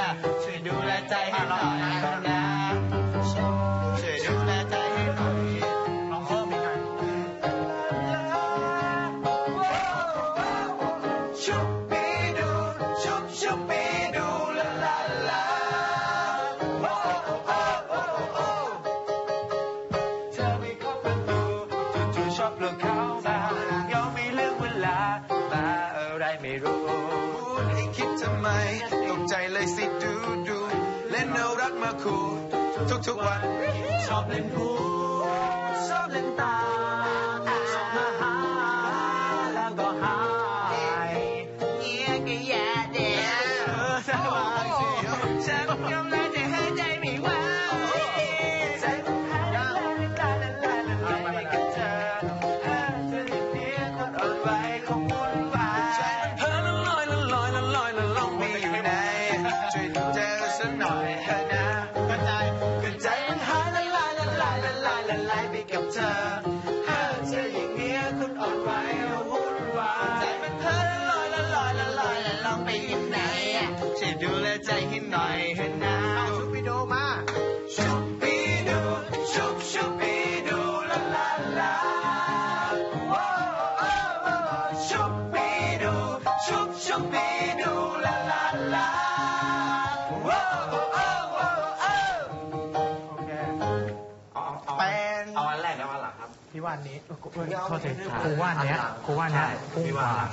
อะช่วยดูแลใจให้หน่อยนะช่วยดูแลใจให้หน่อยลองเพิ่มอีกหน่อยชุบปีดูชุบชุบปีดูลาลาลาโอ้โอ้โอ้โอ้เธอไม่เข้าประตูจู่ๆชอบเลือกเขามายังไม่เลือกเวลามาอะไรไม่รู้พูดให้คิดทำไมต กใจเลยสิดูดูเล่นเอารักมาคู่ทุกๆวัน ชอบเล่นพูชอบเล่นตาชอบมาหาแล้วก็หายเงี้ยก็แย่เด็ก ธอเธอเธออย่างนี้คนอ่อนไหววุ่นวายใจมันเพ้อลอยละลอยละลอยละลองไปอยู่ไหนช่วยดูแลใจให้หน่อยเถอะนะชุบปีโดมาชุบปีโดชุบชุบปีโดละลาลาโอ้โอ้โอ้ชุบปีโดชุบชุบปีโดละลาลาโอ้โอ้โอ้โอ้โอ้โอเคเอาเอา พี่ว่าอันนี้เออกูเออเดี๋ยวโทษทีเอากูว่าอันเนี้ยกูว่าอันเนี้ยใช่พุ่งพี่กว่าว่า